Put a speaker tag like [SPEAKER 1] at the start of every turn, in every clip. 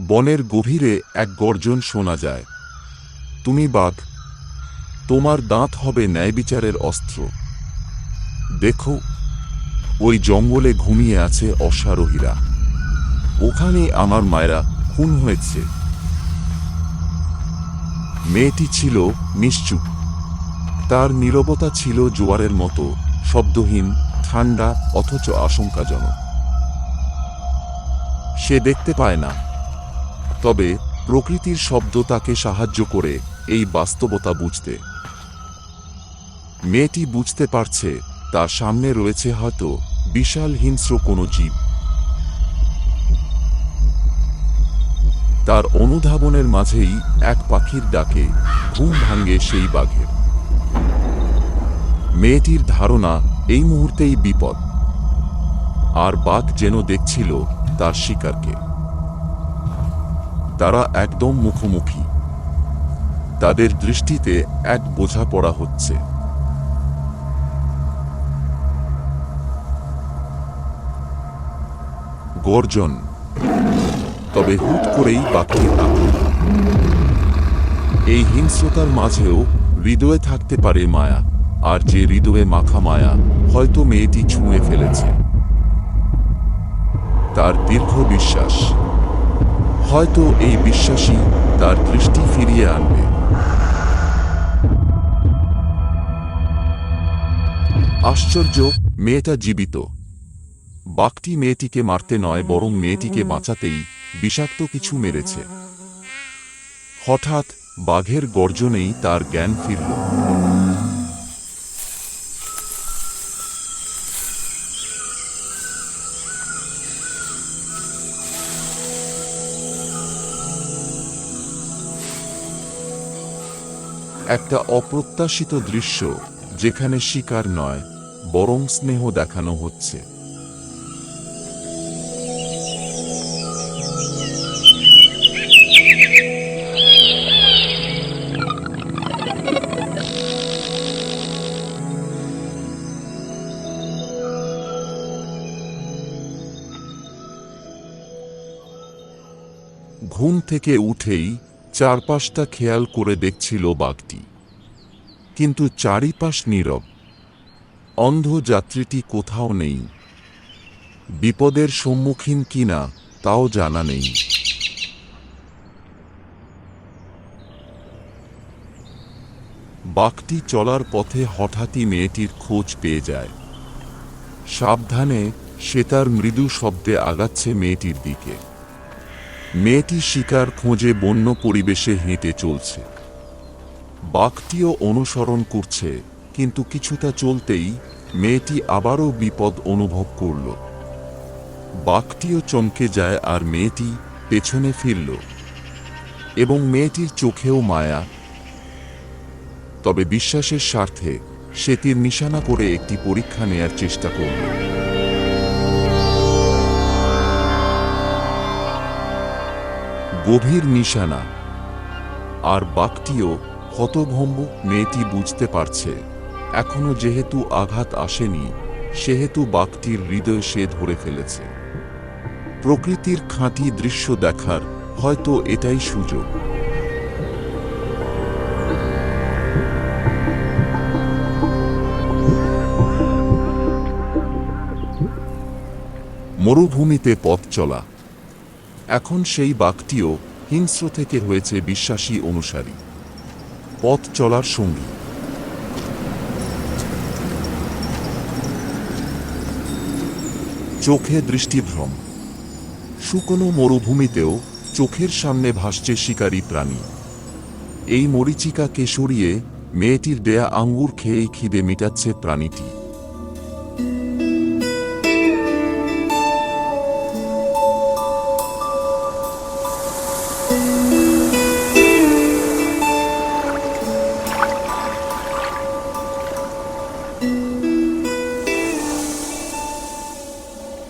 [SPEAKER 1] বনের গভীরে এক গর্জন শোনা যায়। তুমি বাঘ, তোমার দাঁত হবে ন্যায়বিচারের অস্ত্র। দেখো, ওই জঙ্গলে ঘুমিয়ে আছে অশ্বারোহীরা। ওখানে আমার মায়েরা খুন হয়েছে। মেয়েটি ছিল নিশ্চুপ। তার নীরবতা ছিল জোয়ারের মতো, শব্দহীন, ঠান্ডা, অথচ আশঙ্কাজনক। সে দেখতে পায় না। তবে প্রকৃতির শব্দ তাকে সাহায্য করে এই বাস্তবতা বুঝতে। মেয়েটি বুঝতে পারছে, তার সামনে রয়েছে হয়তো বিশাল হিংস্র কোনো জীব। তার অনুধাবনের মাঝেই এক পাখির ডাকে ঘুম ভাঙ্গে সেই বাঘের। মেয়েটির ধারণা এই মুহূর্তেই বিপদ। আর বাঘ যেন দেখছিল তার শিকারকে। তারা একদম মুখোমুখি। তাদের দৃষ্টিতে এক বোঝা পড়া হচ্ছে। গর্জন। তবে হুট করেই আক্রমণ এই হিংস্রতার মাঝেও হৃদয়ে থাকতে পারে মায়া, আর যে হৃদয়ে মাখা মায়া, হয়তো মেয়েটি ছুঁয়ে ফেলেছে। তার দীর্ঘ বিশ্বাস হয়তো এই বিশ্বাসই তার দৃষ্টি ফিরিয়ে আনবে। আশ্চর্য, মেয়েটা জীবিত। বাঘটি মেয়েটিকে মারতে নয়, বরং মেয়েটিকে বাঁচাতেই বিষাক্ত কিছু মেরেছে। হঠাৎ বাঘের গর্জনেই তার জ্ঞান ফিরল। একটা অপ্রত্যাশিত দৃশ্য যেখানে শিকার নয় বরং স্নেহ দেখানো হচ্ছে। ঘুম থেকে উঠেই চারপাশটা খেয়াল করে দেখছিল বাঘটি। কিন্তু চারিপাশ নীরব। অন্ধ যাত্রীটি কোথাও নেই। বিপদের সম্মুখীন কিনা তাও জানা নেই। বাঘটি চলার পথে হঠাৎই মেয়েটির খোঁজ পেয়ে যায়। সাবধানে সে তার মৃদু শব্দে আগাচ্ছে মেয়েটির দিকে। মেয়েটি শিকার খোঁজে বন্য পরিবেশে হেঁটে চলছে। বাঘটিও অনুসরণ করছে, কিন্তু কিছুটা চলতেই মেয়েটি আবারও বিপদ অনুভব করল। বাঘটিও চমকে যায় আর মেয়েটি পেছনে ফিরল এবং মেয়েটির চোখেও মায়া। তবে বিশ্বাসের স্বার্থে সে তীর নিশানা করে একটি পরীক্ষা নেয়ার চেষ্টা করল। গভীর নিশানা, আর বাঘটিও হতভম্ব মেয়েটি বুঝতে পারছে। এখনও যেহেতু আঘাত আসেনি, সেহেতু বাঘটির হৃদয় সে ধরে ফেলেছে। প্রকৃতির খাঁটি দৃশ্য দেখার হয়তো এটাই সুযোগ। মরুভূমিতে পথ চলা এখন সেই বাঘটিও হিংস্র থেকে হয়েছে বিশ্বাসী অনুসারী। পথ চলার সঙ্গী। চোখে দৃষ্টিভ্রম। শুকনো মরুভূমিতেও চোখের সামনে ভাসছে শিকারী প্রাণী। এই মরিচিকাকে সরিয়ে মেয়েটির দেয়া আঙ্গুর খেয়েই খিদে মিটাচ্ছে প্রাণীটি।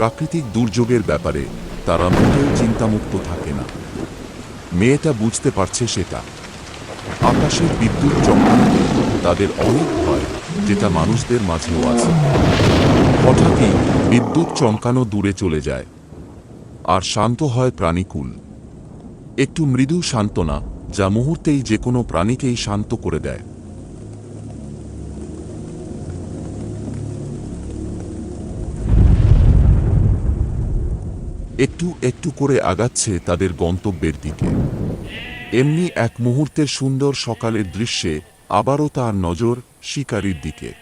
[SPEAKER 1] প্রাকৃতিক দুর্যোগের ব্যাপারে তারা মোটেও চিন্তামুক্ত থাকে না। মেয়েটা বুঝতে পারছে সেটা। আকাশের বিদ্যুৎ চমকানোতে তাদের অনেক ভয় যেটা মানুষদের মাঝেও আছে। হঠাৎই বিদ্যুৎ চমকানো দূরে চলে যায়। আর শান্ত হয় প্রাণীকুল। একটু মৃদু সান্ত্বনা যা মুহূর্তেই যে কোনো প্রাণীকেই শান্ত করে দেয়। একটু একটু করে আগাচ্ছে তাদের গন্তব্যের দিকে। এমনি এক মুহূর্তের সুন্দর সকালের দৃশ্যে আবারও তার নজর শিকারীর দিকে।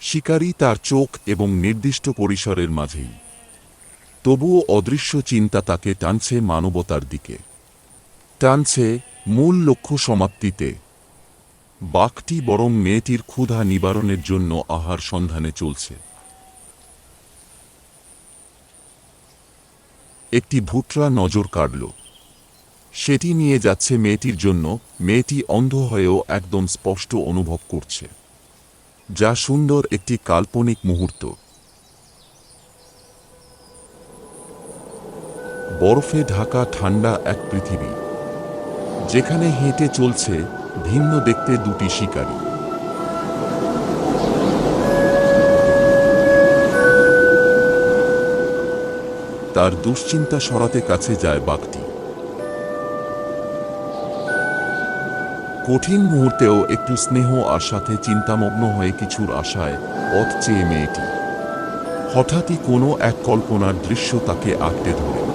[SPEAKER 1] শিকারী তার চোখ এবং নির্দিষ্ট পরিসরের মাঝেই। তবুও অদৃশ্য চিন্তা তাকে টানছে মানবতার দিকে। টানছে মূল লক্ষ্য সমাপ্তিতে। বাঘটি বরং মেয়েটির ক্ষুধা নিবারণের জন্য আহার সন্ধানে চলছে। একটি ভুটরা নজর কাড়ল। সেটি নিয়ে যাচ্ছে মেয়েটির জন্য, মেয়েটি অন্ধ হয়েও একদম স্পষ্ট অনুভব করছে। যা সুন্দর একটি কাল্পনিক মুহূর্ত। বরফে ঢাকা ঠান্ডা এক পৃথিবী। যেখানে হেঁটে চলছে ভিন্ন দেখতে দুটি শিকারী। তার দুশ্চিন্তা সরাতে কাছে যায় বাঘটি। কঠিন মুহূর্তেও একটু স্নেহ আর সাথে চিন্তামগ্ন হয়ে কিছুর আশায় পথ চেয়ে মেয়েটি। হঠাৎই কোনো এক কল্পনার দৃশ্য তাকে আঁকড়ে ধরে।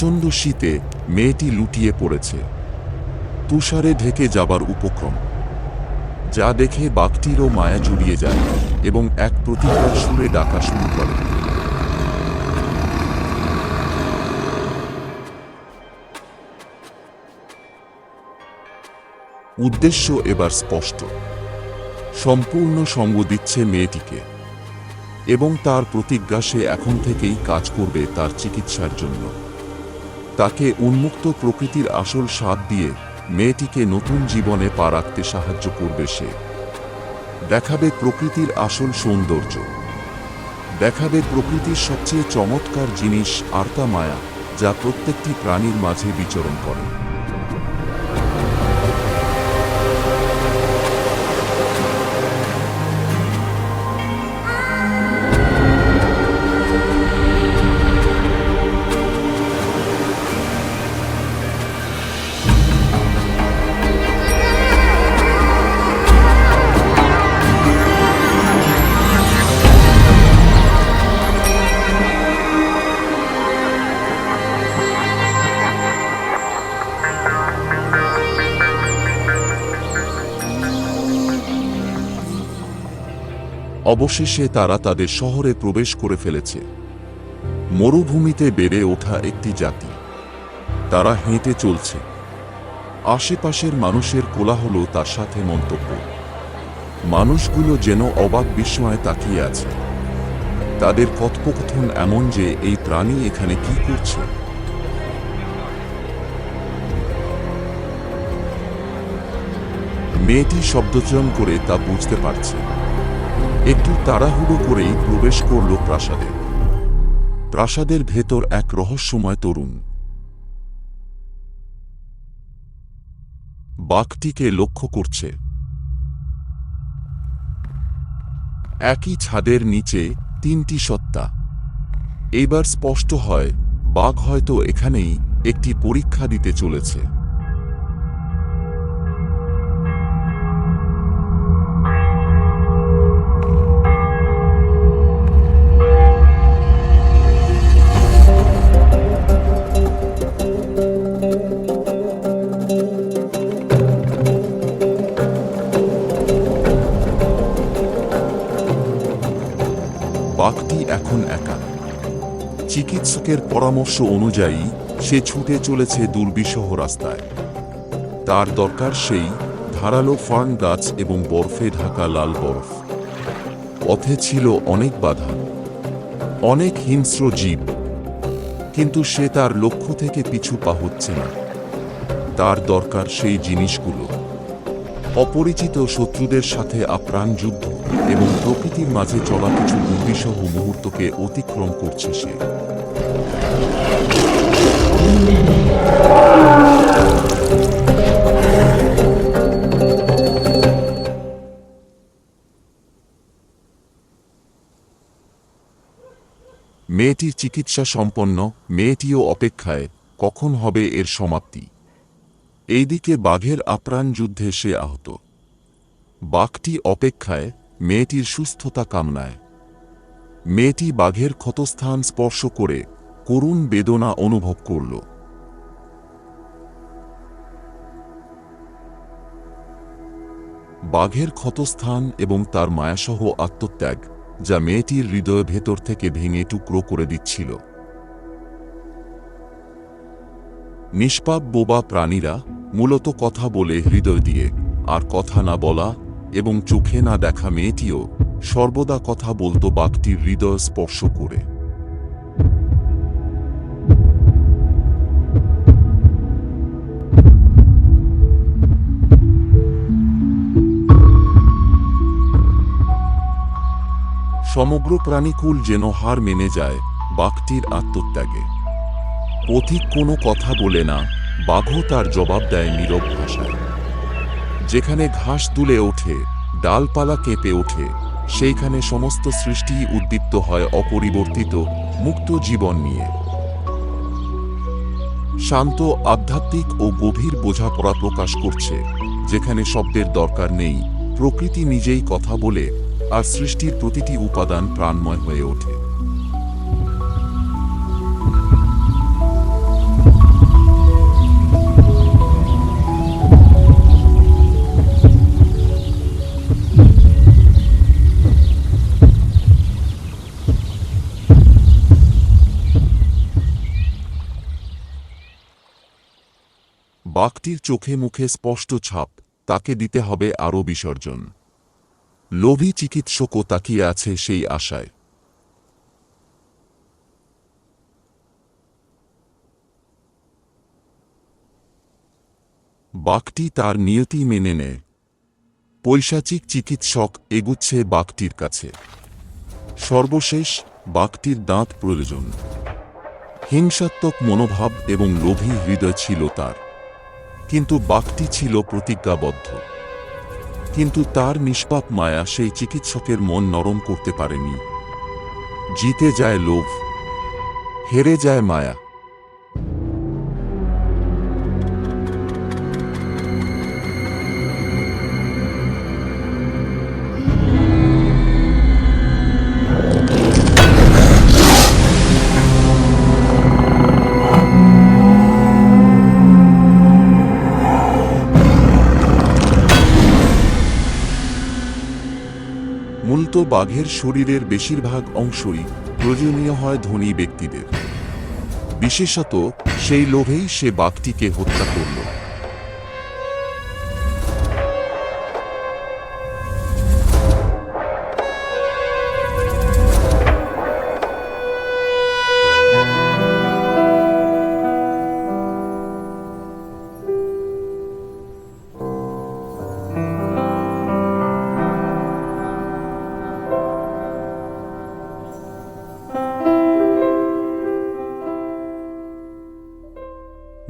[SPEAKER 1] প্রচণ্ড শীতে মেয়েটি লুটিয়ে পড়েছে। তুষারে ঢেকে যাবার উপক্রম। যা দেখে বাঘটিরও মায়া জুড়িয়ে যায় এবং এক প্রতিকার সুরে ডাকা শুরু করে। উদ্দেশ্য এবার স্পষ্ট। সম্পূর্ণ সঙ্গ দিচ্ছে মেয়েটিকে এবং তার প্রতিজ্ঞা সে এখন থেকেই কাজ করবে তার চিকিৎসার জন্য। তাকে উন্মুক্ত প্রকৃতির আসল স্বাদ দিয়ে মেয়েটিকে নতুন জীবনে পা রাখতে সাহায্য করবে সে। দেখাবে প্রকৃতির আসল সৌন্দর্য। দেখাবে প্রকৃতির সবচেয়ে চমৎকার জিনিস আর্তা মায়া যা প্রত্যেকটি প্রাণীর মাঝে বিচরণ করে। অবশেষে তারা তাদের শহরে প্রবেশ করে ফেলেছে। মরুভূমিতে বেড়ে ওঠা একটি জাতি। তারা হেঁটে চলছে। আশেপাশের মানুষের কোলাহল তার সাথে মন্তব্য। মানুষগুলো যেন অবাক বিস্ময়ে তাকিয়ে আছে। তাদের কথোপকথন এমন যে এই প্রাণী এখানে কি করছে? মেয়েটি শব্দচয়ন করে তা বুঝতে পারছে। একটু তাড়াহুড়ো করেই প্রবেশ করল প্রাসাদে। প্রাসাদের ভেতর এক রহস্যময় তরুণ। বাঘটিকে লক্ষ্য করছে। একই ছাদের নিচে তিনটি সত্তা। এবার স্পষ্ট হয়, বাঘ হয়তো এখানেই একটি পরীক্ষা দিতে চলেছে। চিকিৎসকের পরামর্শ অনুযায়ী, সে ছুটে চলেছে দুর্বিষহ রাস্তায়। তার দরকার সেই ধারালো ফার্ন গাছ এবং বরফে ঢাকা লাল বরফ। পথে ছিল অনেক বাধা, অনেক হিংস্র জীব, কিন্তু সে তার লক্ষ্য থেকে পিছু পা হচ্ছে না। তার দরকার সেই জিনিসগুলো, অপরিচিত শত্রুদের সাথে আপ্রাণ যুদ্ধ এবং প্রকৃতির মাঝে চলা কিছু দুর্বিসহ মুহূর্তকে অতিক্রম করছে সে। মেয়েটির চিকিৎসা সম্পন্ন, মেয়েটিও অপেক্ষায়, কখন হবে এর সমাপ্তি? এইদিকে বাঘের আপ্রাণ যুদ্ধে সে আহত। বাঘটি অপেক্ষায়, মেয়েটির সুস্থতা কামনায়। মেয়েটি বাঘের ক্ষতস্থান স্পর্শ করে করুণ বেদনা অনুভব করল। বাঘের ক্ষতস্থান এবং তার মায়াসহ আত্মত্যাগ, যা মেয়েটির হৃদয় ভেতর থেকে ভেঙে টুকরো করে দিচ্ছিল। নিষ্পাপ বোবা প্রাণীরা মূলত কথা বলে হৃদয় দিয়ে, আর কথা না বলা এবং চোখে না দেখা মেয়েটিও সর্বদা কথা বলতো বাঘটির হৃদয় স্পর্শ করে। সমগ্র প্রাণীকুল যেন হার মেনে যায়, বাঘটির আত্মত্যাগে। পথিক কোনো কথা বলে না, বাঘও তার জবাব দেয় নীরব ভাষায়। যেখানে ঘাস তুলে ওঠে, ডালপালা কেঁপে ওঠে, সেইখানে সমস্ত সৃষ্টি উদ্দীপ্ত হয় অপরিবর্তিত, মুক্ত জীবন নিয়ে। শান্ত, আধ্যাত্মিক ও গভীর বোঝাপড়া প্রকাশ করছে, যেখানে শব্দের দরকার নেই, প্রকৃতি নিজেই কথা বলে আর সৃষ্টির প্রতিটি উপাদান প্রাণময় হয়ে ওঠে। বাঘটির চোখে মুখে স্পষ্ট ছাপ, তাকে দিতে হবে আরও বিসর্জন। লোভী চিকিৎসকও তাকিয়ে আছে সেই আশায়। বাঘটি তার নিয়তি মেনে নেয়। পৈশাচিক চিকিৎসক এগুচ্ছে বাঘটির কাছে। সর্বশেষ, বাঘটির দাঁত প্রয়োজন। হিংসাত্মক মনোভাব এবং লোভী হৃদয় ছিল তার। কিন্তু বাঘটি ছিল প্রতিজ্ঞাবদ্ধ। কিন্তু তার নিষ্পাপ মায়া সেই চিকিৎসকের মন নরম করতে পারেনি। জিতে যায় লোভ, হেরে যায় মায়া। বাঘের শরীরের বেশিরভাগ অংশই প্রয়োজনীয় হয় ধনী ব্যক্তিদের। বিশেষত সেই লোভেই সে বাঘটিকে হত্যা করল।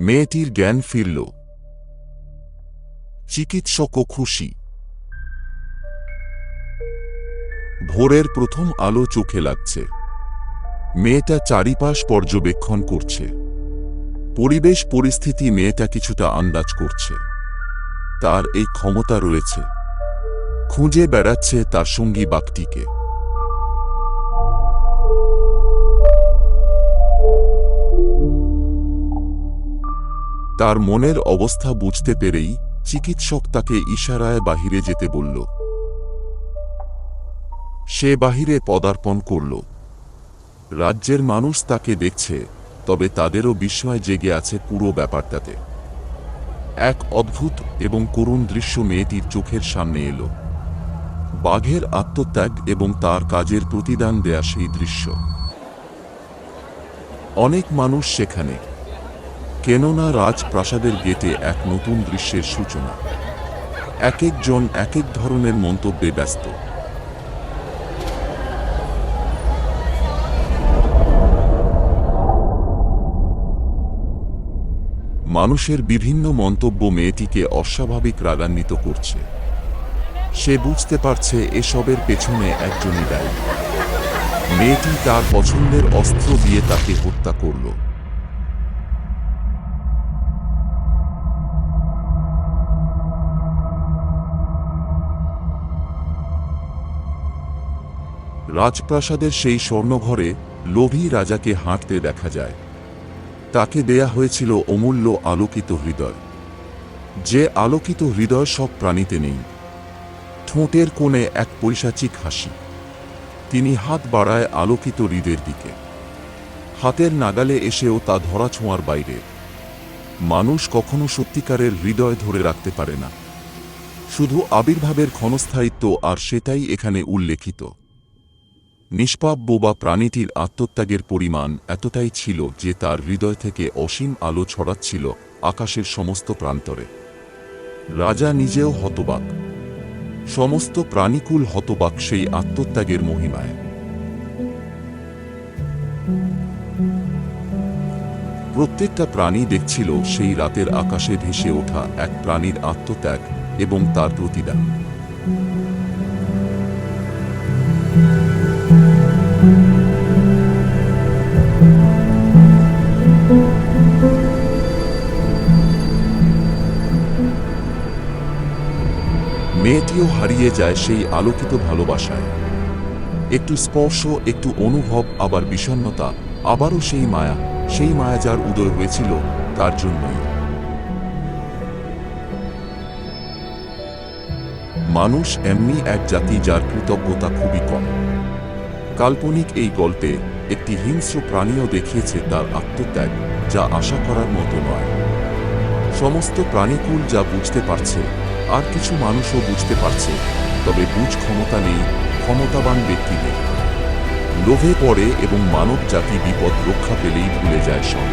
[SPEAKER 1] মেয়েটির জ্ঞান ফিরল। চিকিৎসকও খুশি। ভোরের প্রথম আলো চোখে লাগছে। মেয়েটা চারিপাশ পর্যবেক্ষণ করছে। পরিবেশ পরিস্থিতি মেয়েটা কিছুটা আন্দাজ করছে। তার এই ক্ষমতা রয়েছে। খুঁজে বেড়াচ্ছে তার সঙ্গী বাঘটিকে। তার মনের অবস্থা বুঝতে পেরেই চিকিৎসক তাকে ইশারায় বাহিরে যেতে বলল। সে বাহিরে পদার্পণ করল। রাজ্যের মানুষ তাকে দেখছে, তবে তাদেরও বিস্ময় জেগে আছে পুরো ব্যাপারটাতে। এক অদ্ভুত এবং করুণ দৃশ্য মেয়েটির চোখের সামনে এলো। বাঘের আত্মত্যাগ এবং তার কাজের প্রতিদান দেয়া সেই দৃশ্য। অনেক মানুষ সেখানে কেননা রাজপ্রাসাদের গেটে এক নতুন দৃশ্যের সূচনা। এক একজন এক এক ধরনের মন্তব্যে ব্যস্ত। মানুষের বিভিন্ন মন্তব্য মেয়েটিকে অস্বাভাবিক রাগান্বিত করছে। সে বুঝতে পারছে এসবের পেছনে একজনই দায়ী। মেয়েটি তার পছন্দের অস্ত্র দিয়ে তাকে হত্যা করল। রাজপ্রাসাদের সেই স্বর্ণঘরে লোভী রাজাকে হাঁটতে দেখা যায়। তাকে দেয়া হয়েছিল অমূল্য আলোকিত হৃদয়। যে আলোকিত হৃদয় সব প্রাণীতে নেই। ঠোঁটের কোণে এক পৈশাচিক হাসি। তিনি হাত বাড়ায় আলোকিত হৃদের দিকে। হাতের নাগালে এসেও তা ধরা ছোঁয়ার বাইরে। মানুষ কখনো সত্যিকারের হৃদয় ধরে রাখতে পারে না। শুধু আবির্ভাবের ক্ষণস্থায়িত্ব আর সেটাই এখানে উল্লেখিত। নিষ্পাপ বোবা প্রাণীটির আত্মত্যাগের পরিমাণ এতটাই ছিল যে তার হৃদয় থেকে অসীম আলো ছড়াচ্ছিল আকাশের সমস্ত প্রান্তরে। রাজা নিজেও হতবাক। সমস্ত প্রাণীকুল হতবাক সেই আত্মত্যাগের মহিমায়। প্রত্যেকটা প্রাণী দেখছিল সেই রাতের আকাশে ভেসে ওঠা এক প্রাণীর আত্মত্যাগ এবং তার প্রতিদান। মেয়েটিও হারিয়ে যায় সেই আলোকিত ভালোবাসায়। একটু স্পর্শ, একটু অনুভব, আবার বিষণ্ণতা, আবারও সেই মায়া সেই মায়া যার উদয় হয়েছিল তার জন্যই। মানুষ এমনি এক জাতি যার কৃতজ্ঞতা খুবই কম। কাল্পনিক এই গল্পে একটি হিংস্র প্রাণীও দেখিয়েছে তার আত্মত্যাগ, যা আশা করার মতো নয়। সমস্ত প্রাণীকুল যা বুঝতে পারছে আর কিছু মানুষও বুঝতে পারছে, তবে বুঝ ক্ষমতা নেই, ক্ষমতাবান ব্যক্তিদের লোভে পড়ে এবং মানব জাতি বিপদ রক্ষা পেলেই ভুলে যায় সব।